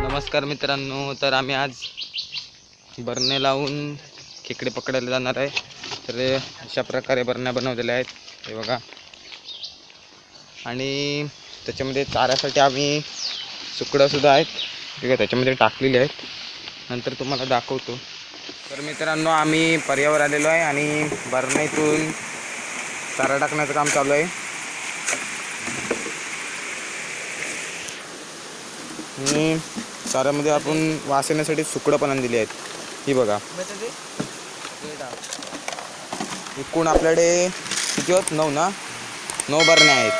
नमस्कार मित्रांनो तर आम्ही आज बरणे लावून खेकडे पकडायला जाणार आहे. तर अशा प्रकारे बरण्या बनवलेल्या आहेत हे बघा. आणि त्याच्यामध्ये चाऱ्यासाठी आम्ही सुकडंसुद्धा आहेत. ठीक आहे त्याच्यामध्ये टाकलेले आहेत. नंतर तुम्हाला दाखवतो. तर मित्रांनो आम्ही पर्यावर आलेलो आहे आणि बरण्यातून चारा टाकण्याचं काम चालू आहे. आणि चाऱ्यामध्ये आपण वास येण्यासाठी सुकडं पण आणलेली आहेत. ही बघा. एकूण आपल्याकडे किती होत नऊ ना? नऊ बरण्या आहेत.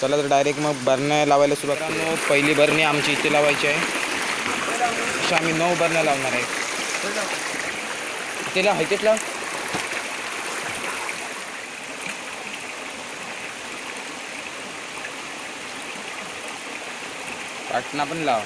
चला तर डायरेक्ट मग बरण्या लावायला सुरुवात करू. पहिली बरणी आमची इथे लावायची आहे. अशा आम्ही नऊ बरण्या लावणार आहे त्याला हायतेच लाव. पाटणा पण लाव.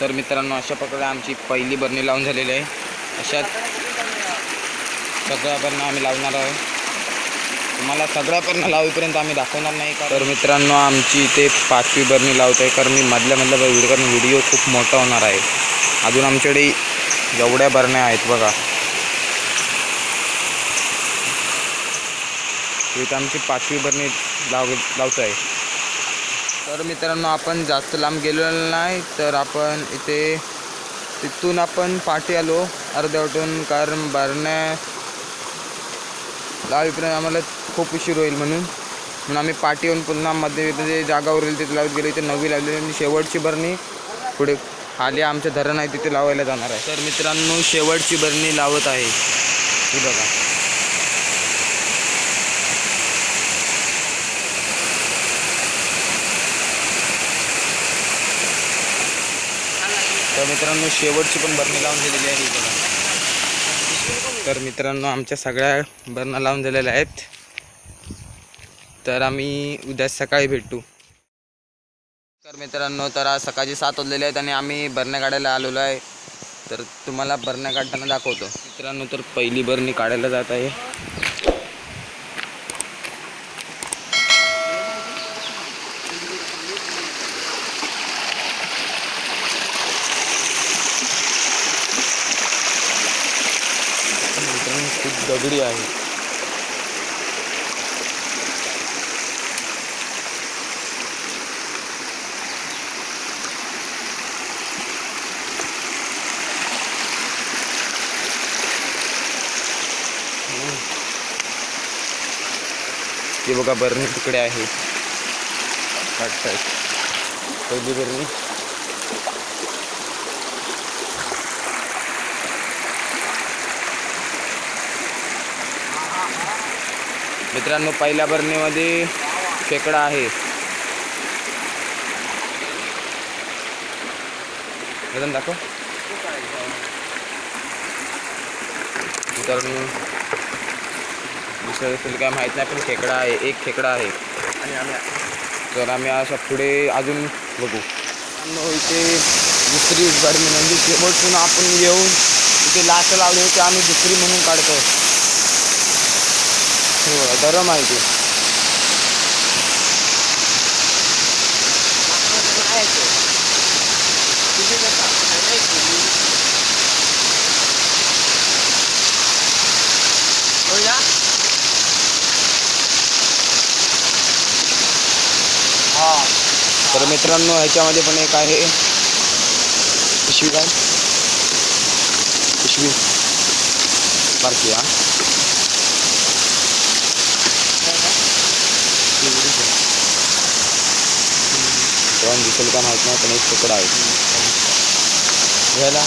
तर मित्रांनो अशा प्रकारे आमची पहिली बरणी लावून झालेली आहे. अशात सगळ्या बरणं आम्ही लावणार आहोत तुम्हाला सगळ्या बरणं लावेपर्यंत आम्ही दाखवणार नाही का तर मित्रांनो आमची इथे पाचवी बरणी लावत आहे कारण मी मधल्या मधल्या व्हिडिओ कारण व्हिडिओ खूप मोठा होणार आहे. अजून आमच्याकडे एवढ्या बरण्या आहेत बघा. इथं आमची पाचवी बरणी लाव लावतो आहे तर मित्रांनो आपण जास्त लांब गेलेलो नाही तर आपण इथे तिथून आपण पाठी आलो अर्ध्यावटून कारण बरण्या दहावीपर्यंत आम्हाला खूप उशीर होईल म्हणून. म्हणून आम्ही पाठी येऊन पुन्हा मध्ये जे जागा उरेल तिथे लावत गेलो इथे नवी लावली आणि शेवटची बरणी पुढे खाली आमचं धरण आहे तिथे लावायला जाणार आहे. तर मित्रांनो शेवटची बरणी लावत आहे. ही बघा. तर मित्रांनो शेवटची पण बरणी लावून दिलेली आहे. ही बघा. तर मित्रांनो आमच्या सगळ्या बरणा लावून झालेल्या आहेत. तर आम्ही उद्या सकाळी भेटू. तर मित्रांनो तर आज सकाळचे सात वाजलेले आहेत आणि आम्ही बरण्या काढायला आलेलो आहे. तर तुम्हाला बरण्या काढताना दाखवतो. मित्रांनो तर पहिली बरणी काढायला जात आहे. दगडी आहे ते बघा तिकडे आहे काढतायत पहिली मित्रांनो पहिल्या बरणीमध्ये खेकडा आहे. वजन दाखव. मित्रांनो दुसरं असेल काय माहीत नाही पण खेकडा आहे एक खेकडा आहे. आणि आम्ही तर आम्ही अशा पुढे अजून बघू. इथे दुसरी बरणी म्हणजे शेवटून आपण येऊन इथे लास्ट लावले होते आम्ही दुसरी म्हणून काढतो हो गरम आहे ते तर मित्रांनो ह्याच्यामध्ये पण एक आहे. पिशवी काय? पिशवी. बारकी हा. ड्रॉन दिसेल का माहीत नाही पण एक तुकडा आहे. घ्यायला.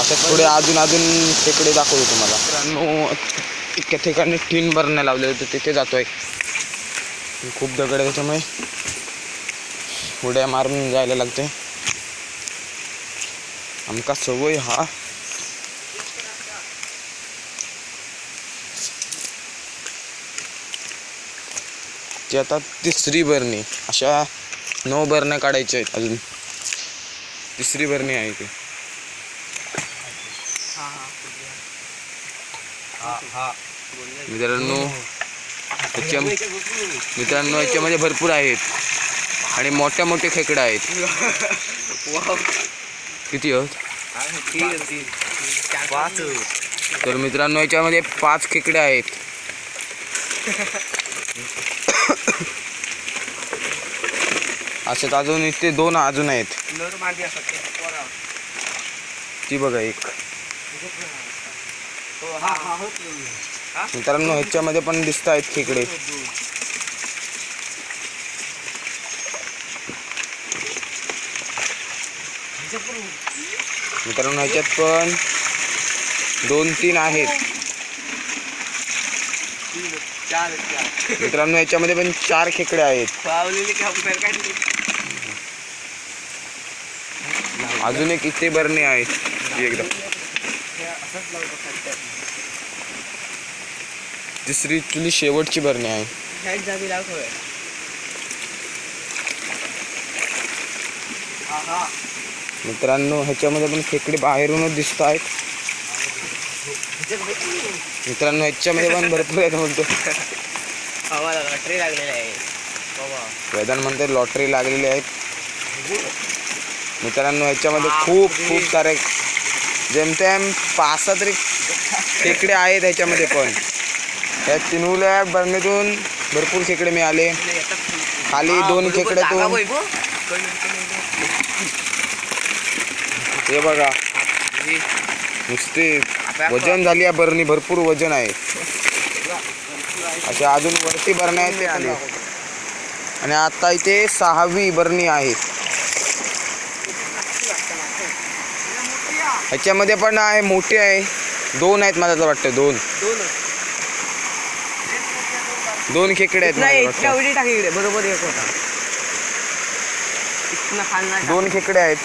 असं पुढे अजून अजून तिकडे दाखवतो तुम्हाला. मित्रांनो इतक्या ठिकाणी टीन भरण्या लावले होते तिथे जातोय. खूप दगड आहे त्याच्यामुळे. उड्या मारून जायला लागते. आमका सवय हा ती आता तिसरी बरणी. अशा नऊ बरण्या काढायच्या आहेत अजून. तिसरी बरणी आहे ती. मित्रांनो याच्या मित्रांनो याच्यामध्ये भरपूर आहेत. आणि मोठ्या मोठे खेकडे आहेत. किती आहेत? तर मित्रांनो याच्यामध्ये पाच खेकडे आहेत. असेच अजून इथे दोन अजून आहेत. ती बघा एक. मित्रांनो ह्याच्यामध्ये पण दिसत आहेत खेकडे मित्रांनो ह्याच्यात पण दोन तीन आहेत. मित्रांनो याच्यामध्ये पण चार खेकडे आहेत. अजून एक इथे बरणी आहे ती एकदा. तिसरी तुली शेवटची बरणी आहे. मित्रांनो ह्याच्यामध्ये पण खेकडे बाहेरूनच दिसत आहेत मित्रांनो ह्याच्यामध्ये पण भरपूर आहेत म्हणतो. ट्रे लागलेला आहे. म्हणते लॉटरी लागलेली आहेत. मित्रांनो ह्याच्यामध्ये खूप खूप सारे जेमतेम पाच सहा तरी खेकडे आहेत ह्याच्यामध्ये पण. त्या तिनुल्या बरणीतून भरपूर खेकडे मिळाले. खाली दोन खेकड्यातून हे बघा. नुसते वजन झाली या बरणी भरपूर वजन आहे. अशा अजून वरती बरण्या आहेत आले. आणि आता इथे सहावी बरणी आहे. ह्याच्यामध्ये पण आहे मोठी आहे. दोन आहेत मला तर वाटतं दोन. दोन खेकडे आहेत नाही बरोबर एक होता. दोन खेकडे आहेत.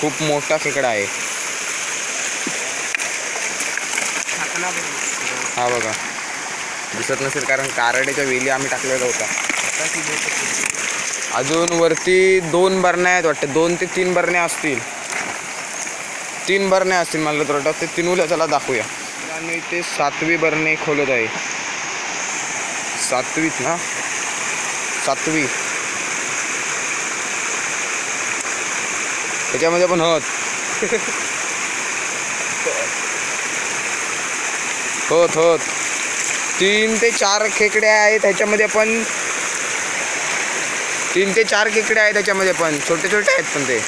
खूप मोठा खेकडा आहे. हा बघा. दिसत नसेल कारण कारड्याच्या वेली आम्ही टाकलेला होता अजून वरती दोन बरण्या आहेत वाटतं. दोन ते तीन बरण्या असतील. तीन बरण्या असतील मला तर वाटतं. ते तिनूला चला दाखवूया. आणि ते सातवी बरणे खोलत आहे. सातवीत ना? सातवी. त्याच्यामध्ये पण होत होत होत तीन ते चार खेकडे आहेत ह्याच्यामध्ये पण. तीन ते चार खेकडे आहेत त्याच्यामध्ये पण. छोटे छोटे आहेत पण ते.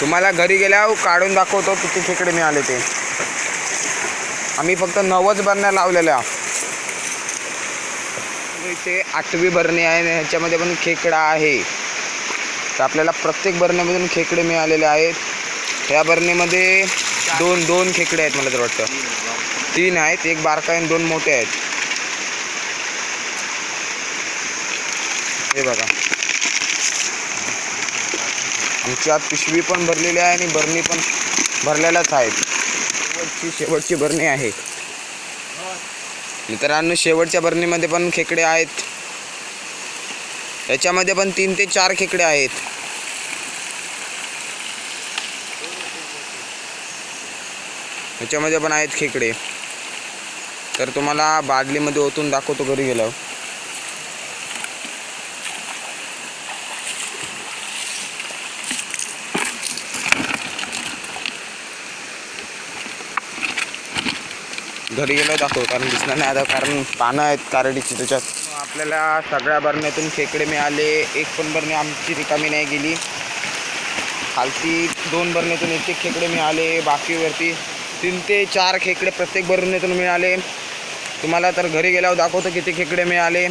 तुम्हाला घरी गेल्यावर काढून दाखवतो किती खेकडे मिळाले ते. आम्ही फक्त नवच बरण्या लावलेल्या. इथे आठवी बरणी आहे आणि ह्याच्यामध्ये पण खेकडा आहे. तर आपल्याला प्रत्येक बरणीमधून खेकडे मिळालेले आहेत. ह्या बरणीमध्ये दोन दोन खेकडे आहेत मला तर वाटतं. तीन आहेत एक बारका आहे आणि दोन मोठे आहेत. हे बघा. आमची आत पिशवी पण भरलेली आहे आणि बरणी पण भरलेल्याच आहेत. शेवटची शेवटची बरणी आहे. मित्रांनो शेवटच्या बरणीमध्ये पण खेकडे आहेत. याच्यामध्ये पण तीन ते चार खेकडे आहेत. याच्यामध्ये पण आहेत खेकडे. तर तुम्हाला बादलीमध्ये ओतून दाखवतो घरी गेल्यावर. घरी गेलो दाखव कारण दिसणार नाही आता कारण पानं आहेत कारडीची त्याच्यात. आपल्याला सगळ्या बरण्यातून खेकडे मिळाले. एक पण बरणी आमची रिकामी नाही गेली. खालती दोन बरण्यातून एक एक खेकडे मिळाले. बाकीवरती तीन ते चार खेकडे प्रत्येक बरण्यातून मिळाले. तुम्हाला तर घरी गेल्यावर दाखवतो किती खेकडे मिळाले.